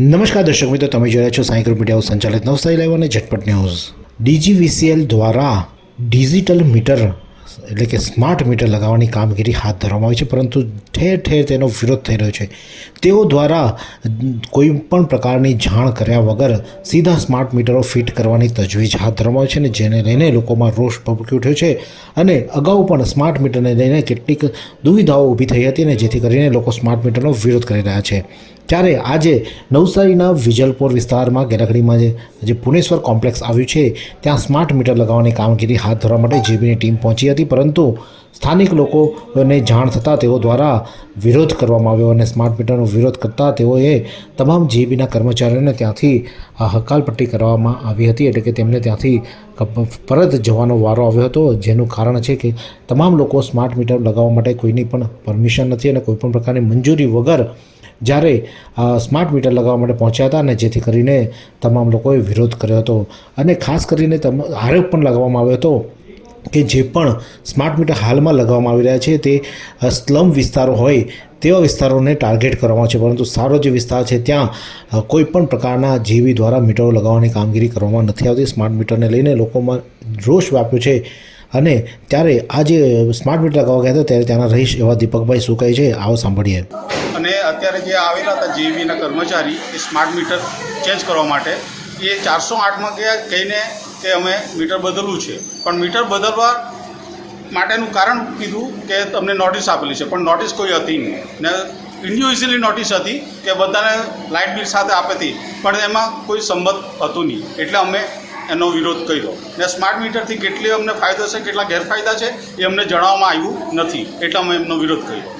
નમસ્કાર દર્શક મિત્રો, તમે જોઈ રહ્યા છો સાયકલ મીડિયા હાઉસ સંચાલિત નવસારી લાઈવ અને ઝટપટ ન્યૂઝ. ડીજીવીસીએલ દ્વારા ડિજિટલ મીટર, એટલે કે સ્માર્ટ મીટર લગાવવાની કામગીરી હાથ ધરવામાં આવી છે, પરંતુ ઠેર ઠેર તેનો વિરોધ થઈ રહ્યો છે. તેઓ દ્વારા કોઈ પણ પ્રકારની જાણ કર્યા વગર સીધા સ્માર્ટ મીટરો ફિટ કરવાની તજવીજ હાથ ધરવામાં આવી છે અને જેને લઈને લોકોમાં રોષ ભભૂકી ઉઠ્યો છે અને અગાઉ પણ સ્માર્ટ મીટરને લઈને કેટલીક દુવિધાઓ ઊભી થઈ હતી અને જેથી કરીને લોકો સ્માર્ટ મીટરનો વિરોધ કરી રહ્યા છે. ત્યારે આજે નવસારીના વિજલપોર વિસ્તારમાં ગેરખડીમાં જે પુનેશ્વર કોમ્પ્લેક્સ આવ્યું છે, ત્યાં સ્માર્ટ મીટર લગાવવાની કામગીરી હાથ ધરવા માટે જીબીની ટીમ પહોંચી હતી, પરંતુ સ્થાનિક લોકોને જાણ થતાં તેઓ દ્વારા વિરોધ કરવામાં આવ્યો અને સ્માર્ટ મીટરનો વિરોધ કરતાં તેઓએ તમામ જીબીના કર્મચારીઓને ત્યાંથી હકાલપટ્ટી કરવામાં આવી હતી, એટલે કે તેમને ત્યાંથી પરત જવાનો વારો આવ્યો હતો, જેનું કારણ છે કે તમામ લોકો સ્માર્ટ મીટર લગાવવા માટે કોઈની પણ પરમિશન નથી અને કોઈપણ પ્રકારની મંજૂરી વગર જ્યારે સ્માર્ટ મીટર લગાવવા માટે પહોંચ્યા હતા અને જેથી કરીને તમામ લોકોએ વિરોધ કર્યો હતો. અને ખાસ કરીને તમ, આરોપ પણ લગાવવામાં આવ્યો હતો કે જે પણ સ્માર્ટ મીટર હાલમાં લગાવવામાં આવી રહ્યા છે તે સ્લમ વિસ્તારો હોય તેવા વિસ્તારોને ટાર્ગેટ કરવામાં છે પરંતુ સારો જે વિસ્તાર છે ત્યાં કોઈપણ કોઈ પણ પ્રકારના જીવી દ્વારા મીટરો લગાવવાની કામગીરી કરવામાં નથી આવતી. સ્માર્ટ મીટરને લઈને લોકોમાં રોષ વ્યાપ્યો છે. અને ત્યારે આ જે સ્માર્ટ મીટર લગાવવા ગયા હતા, ત્યારે ત્યાંના રહીશ એવા દીપકભાઈ શું કહે છે? આવો સાંભળીએ. અને અત્યારે જે આવેલા હતા જેઈબીના કર્મચારી, એ સ્માર્ટ મીટર ચેન્જ કરવા માટે, એ ચારસો આઠમાં ગયા કહીને કે અમે મીટર બદલવું છે. પણ મીટર બદલવા માટેનું કારણ કીધું કે તમને નોટિસ આપેલી છે. પણ નોટિસ કોઈ હતી નહીં. ને ઇન્ડિવિઝ્યુઅલી નોટિસ હતી કે બધાને લાઇટ બિલ સાથે આપેતી પણ એમાં કોઈ સંબંધ હતું નહીં. એટલે અમે એનો વિરોધ કર્યો. ને સ્માર્ટ મીટરથી કેટલી અમને ફાયદો છે, કેટલા ગેરફાયદા છે, એ અમને જણાવવામાં આવ્યું નથી. એટલે અમે એમનો વિરોધ કર્યો.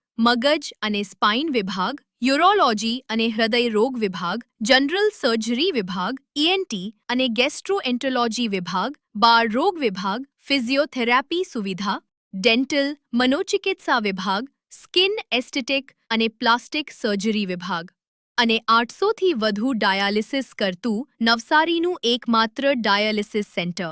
મગજ અને સ્પાઇન વિભાગ, યુરોલોજી અને હૃદય રોગ વિભાગ, જનરલ સર્જરી વિભાગ ઈએનટી અને ગેસ્ટ્રોએન્ટોલોજી વિભાગ, બાળ રોગ વિભાગ, ફિઝિયોથેરાપી સુવિધા, ડેન્ટલ, મનોચિકિત્સા વિભાગ, સ્કિન એસ્થેટિક અને પ્લાસ્ટિક સર્જરી વિભાગ. અને આઠસોથી વધુ ડાયાલિસિસ કરતું નવસારીનું એકમાત્ર ડાયાલિસિસ સેન્ટર.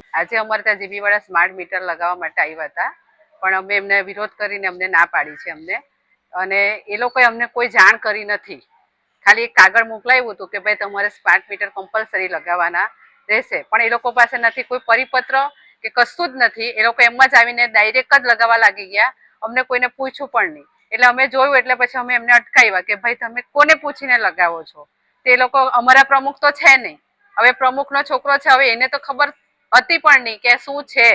આજે અમારે ત્યાં જીબી વાળા સ્માર્ટ મીટર લગાવવા માટે આવ્યા હતા. પણ અમે એમને વિરોધ કરીને અમને ના પાડી છે અમને. અને એ લોકોએ અમને કોઈ જાણ કરી નથી. ખાલી એક કાગળ મોકલાવ્યું હતું કે ભાઈ તમારે સ્માર્ટ મીટર કમ્પલસરી લગાવવાના રહેશે. પણ એ લોકો પાસે નથી કોઈ પરિપત્ર કે કશું જ નથી. એ લોકો એમ જ આવીને ડાયરેક્ટ જ લગાવવા લાગી ગયા. અમને કોઈને પૂછ્યું પણ નહીં. એટલે અમે જોયું એટલે પછી અમે એમને અટકાવ્યા કે ભાઈ તમે કોને પૂછીને લગાવો છો? તે લોકો અમારા પ્રમુખ તો છે નહીં. હવે પ્રમુખનો છોકરો છે, હવે એને તો ખબર હતી પણ નહીં, કે શું છે?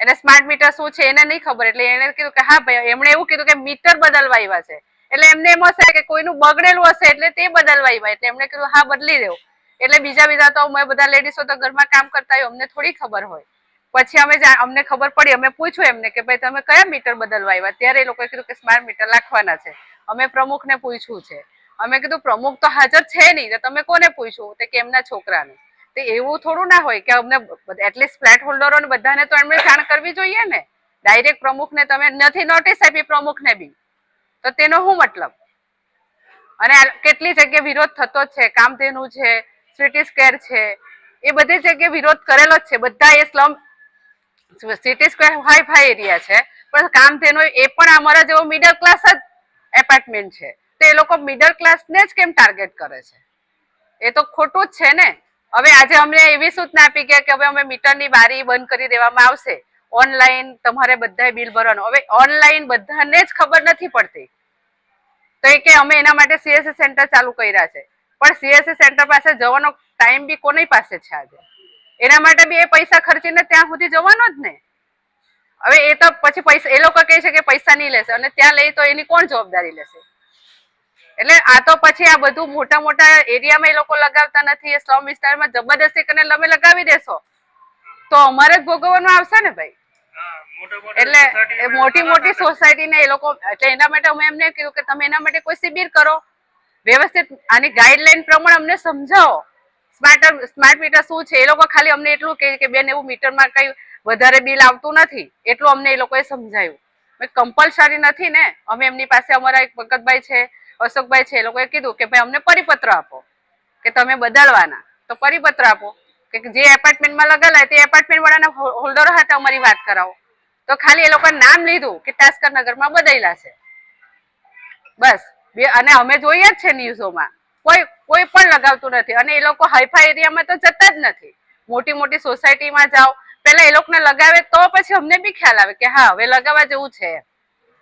એને સ્માર્ટ મીટર શું છે એને નહીં ખબર, એટલે એને કીધું કે હા ભાઈ, એમણે એવું કીધું કે મીટર બદલવા આવ્યા છે. એટલે એમને એમ હશે કે કોઈનું બગડેલું હશે એટલે તે બદલવા આવ્યા એટલે એમણે કીધું હા, બદલી દેવું એટલે બીજા બીજા તો અમે બધા લેડીઝો તો ઘરમાં કામ કરતા હોય, અમને થોડી ખબર હોય. પછી અમે અમને ખબર પડી, અમે પૂછ્યું એમને કે ભાઈ, તમે કયા મીટર બદલવા આવ્યા ત્યારે એ લોકોએ કીધું કે સ્માર્ટ મીટર નાખવાના છે. અમે પ્રમુખને પૂછ્યું છે. અમે કીધું, પ્રમુખ તો હાજર છે નહીં, તો તમે કોને પૂછ્યું? તો કે એમના છોકરાને. તો એવું થોડું ના હોય કે અમને એટલીસ્ટ ફ્લેટ હોલ્ડરો ને બધાને તો એમને જાણ કરવી જોઈએ ને. ડાયરેક્ટ પ્રમુખને તમે નથી નોટિસ આપી પ્રમુખને બી. તો તેનો શું મતલબ? અને કેટલી જગ્યાએ વિરોધ થતો છે, કામધેનુ છે સિટી સ્ક્વેર છે, એ બધી જગ્યાએ વિરોધ કરેલો જ છે. બધા એ slum city square hi fi area છે. પણ કામધેનુ એ પણ અમારા જેવો મિડલ ક્લાસ જ એપાર્ટમેન્ટ છે. તો એ લોકો મિડલ ક્લાસને જ કેમ ટાર્ગેટ કરે છે? એ તો ખોટું જ છે ને. હવે આજે અમને એવી સૂચના આપી ગયા કે હવે અમે મીટરની બારી બંધ કરી દેવામાં આવશે. ઓનલાઈન તમારે બધા બિલ ભરવાનું. હવે ઓનલાઈન બધાને જ ખબર નથી પડતી. તો એ કે અમે એના માટે સીએસસી સેન્ટર ચાલુ કર્યા છે. પણ સીએસસી સેન્ટર પાસે જવાનો ટાઈમ બી કોની પાસે છે આજે? એના માટે બી એ પૈસા ખર્ચીને ત્યાં સુધી જવાનો જ ને? હવે એ તો પછી પૈસા, એ લોકો કહે છે કે પૈસા નહીં લેશે અને ત્યાં લઈ તો એની કોણ જવાબદારી લેશે? એટલે આ તો પછી આ બધું મોટા મોટા એરિયામાં એ લોકો લગાવતા નથી. એ સ્લમ વિસ્તારમાં જબરદસ્તી કરીને તમે લગાવી દેશો. તો અમારે જ ભોગવવાનું આવશે ને ભાઈ? એટલે એ મોટી મોટી સોસાયટી ને એ લોકો એટલે એના માટે અમે એમને કીધું કે તમે એના માટે કોઈ શિબિર કરો. વ્યવસ્થિત આની ગાઈડલાઈન પ્રમાણે અમને સમજાવો. સ્માર્ટ સ્માર્ટ મીટર શું છે? એ લોકો ખાલી અમને એટલું કહે કે બેન એવું મીટરમાં કઈ વધારે બિલ આવતું નથી. એટલું અમને એ લોકોએ સમજાયું. કમ્પલસરી નથી ને. અમે એમની પાસે અમારા એક ભગતભાઈ છે. અશોકભાઈ છે, એ લોકોએ કીધું કે ભાઈ, અમને પરિપત્ર આપો. કે તમે બદલવાના. તો પરિપત્ર આપો કે જે એપાર્ટમેન્ટમાં લગાવેલા તે એપાર્ટમેન્ટ વાળાના હોલ્ડરો હતા અમારી વાત કરાવો. તો ખાલી એ લોકો નામ લીધું કે તાસ્કર નગરમાં બદલ્યા છે. બસ. બે, અને અમે જોઈએ જ છે ન્યૂઝોમાં. કોઈ કોઈ પણ લગાવતું નથી. અને એ લોકો હાઈફાઈ એરિયામાં તો જતા જ નથી. મોટી મોટી સોસાયટીમાં જાઓ. પેલા એ લોકોને લગાવે તો પછી અમને બી ખ્યાલ આવે કે હા, હવે લગાવવા જેવું છે.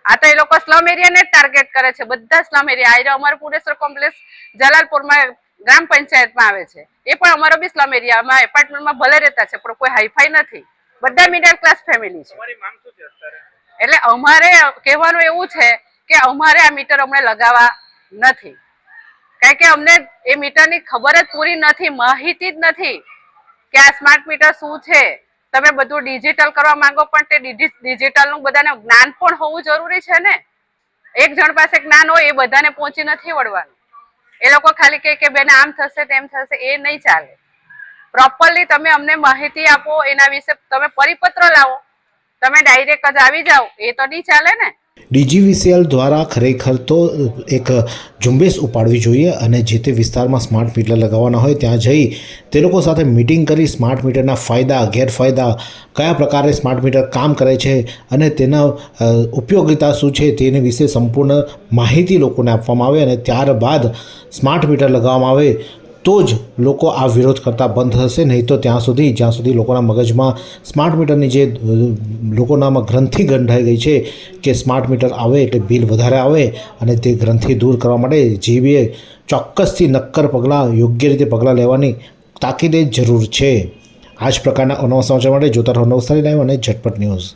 આ તો એ લોકો સ્લમ એરિયાને જ ટાર્ગેટ કરે છે. બધા સ્લમ એરિયા આ અમારો પુરેશ્વર કોમ્પ્લેક્સ જલાલપુરમાં ગ્રામ પંચાયતમાં આવે છે. એ પણ અમારો બી સ્લમ એરિયામાં એપાર્ટમેન્ટમાં ભલે રહેતા છે પણ કોઈ હાઈફાઈ નથી. બધા મિડલ ક્લાસ ફેમિલી છે. એટલે અમારે કહેવાનું એવું છે કે અમારે આ મીટર અમને લગાવવા નથી. કારણ કે અમને એ મીટરની ખબર જ પૂરી નથી માહિતી જ નથી કે આ સ્માર્ટ મીટર શું છે. તમે બધું ડિજિટલ કરવા માંગો પણ તે ડિજિટલનું બધાને જ્ઞાન પણ હોવું જરૂરી છે ને? એક જણ પાસે જ્ઞાન હોય એ બધાને પહોંચી નથી વળવાનું. એ લોકો ખાલી કહે કે બેન આમ થશે તેમ થશે, એ નહીં ચાલે. પ્રોપરલી તમે અમને માહિતી આપો, એના વિશે તમે પરિપત્ર લાવો. તમે ડાયરેક્ટ જ આવી જાઓ, એ તો નહીં ચાલે ને? ડીજીવીસીએલ દ્વારા ખરેખર તો એક ઝુંબેશ ઉપાડવી જોઈએ અને જે તે વિસ્તારમાં સ્માર્ટ મીટર લગાવવાના હોય ત્યાં જઈ તે લોકો સાથે મિટિંગ કરી સ્માર્ટ મીટરના ફાયદા, ગેરફાયદા, કયા પ્રકારે સ્માર્ટ મીટર કામ કરે છે અને તેના ઉપયોગિતા શું છે તેની વિશે સંપૂર્ણ માહિતી લોકોને આપવામાં આવે અને ત્યારબાદ સ્માર્ટ મીટર લગાવવામાં આવે તો જ લોકો આ વિરોધ કરતા બંધ થશે. નહીં તો ત્યાં સુધી, જ્યાં સુધી લોકોના મગજમાં સ્માર્ટ મીટરની જે લોકોનામાં ગ્રંથિ ગંઢાઈ ગઈ છે કે સ્માર્ટ મીટર આવે એટલે બિલ વધારે આવે અને તે ગ્રંથિ દૂર કરવા માટે જીબીએ ચોક્કસથી નક્કર પગલાં, યોગ્ય રીતે પગલાં લેવાની તાકીદે જરૂર છે. આ જ પ્રકારના અનવા સમાચાર માટે જોતા રહો નવસારી લાઈવ અને ઝટપટ ન્યૂઝ.